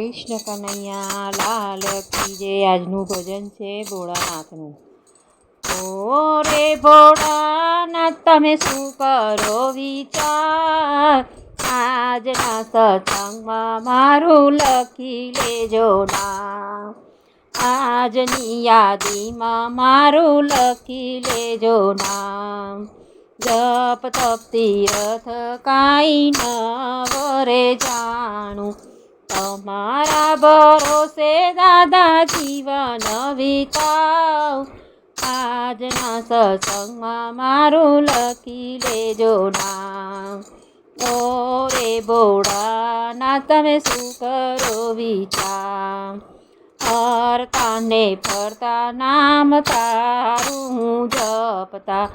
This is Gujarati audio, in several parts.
કૃષ્ણ કનૈયા, લાલ કી જે આજનું ભજન છે ભોળાનાથનું. ઓ રે ભોળાનાથ, તમે શું કરો વિચાર? આજના સત્સંગમાં મારું લખી લેજો નામ. આજની યાદીમાં મારું લખી લેજો નામ. જપ, તપ, તીરથ, કાંઈ ન વરે જાણું. તમારા ભરોસે દાદા જીવન વિતાવ. આજના સત્સંગમાં મારું લખી લેજો નામ. ઓ રે બોડા ના તમે શું કરો વિચાર? ફરતા ને ફરતા નામ તારું જપતા.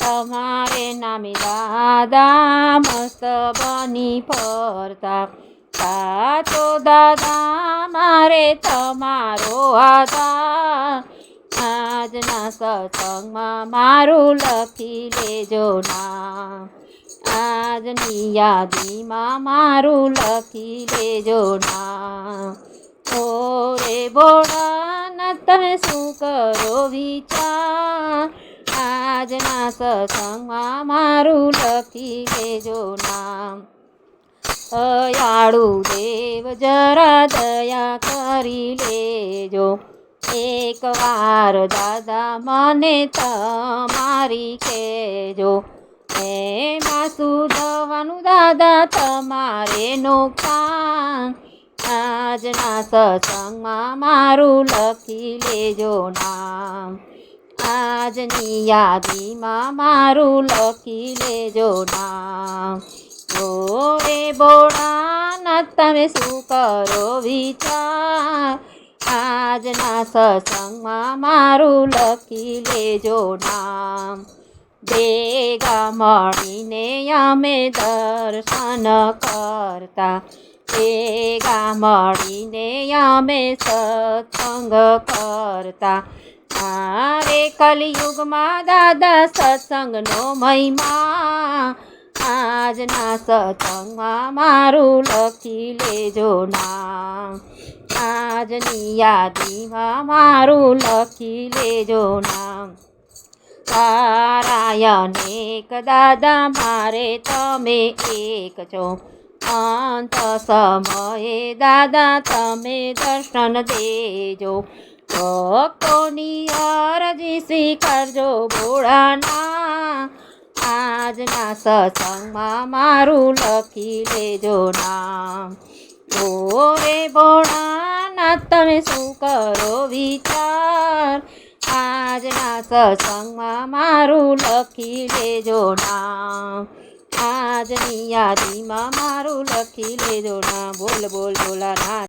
તમારે નામે દાદા મસ્ત બની ફરતા. સાચો દાદા મારે તમારો આધાર. આજના સત્સંગમાં મારું લખી લેજો ના. આજની યાદીમાં મારું લખી લેજો ના. ઓ રે બોડા તમે શું કરો વિચાર? આજના સત્સંગમાં મારું લખી લેજો નામ દયાળુ દેવ, જરા દયા કરી લેજો. એક વાર દાદા મને તમારી કહેજો. માસુ દવાનું દાદા તમારે નુકસાન આજના સત્સંગમાં મારું લખી લેજો નામ. આજની યાદીમાં મારું લખી લેજો નામ. રે બોળાનાથ તમે શું કરો વિચાર? આજના સત્સંગમાં મારું લખી લેજો નામ. ભેગા મળીને અમે દર્શન કરતા. ભેગા મળીને અમે સત્સંગ કરતા. મારે કલિયુગમાં દાદા સત્સંગનો મહિમા આજના સત્સંગમાં મારું લખી લેજો નામ. આજની યાદીમાં મારું લખી લેજો નામ. તારાય અનેક દાદા, મારે તમે એક છો. અંત સમયે દાદા, તમે દર્શન દેજો. ભક્તોની અરજી સ્વીકારજો, ભોળાના આજના સત્સંગમાં મારું લખી લેજો નામ. ઓ રે ભોળાનાથ, તમે શું કરો વિચાર? આજના સત્સંગમાં મારું લખી લેજો નામ. આજની યાદીમાં મારું લખી લેજો નામ. બોલ બોલ ભોલાનાથ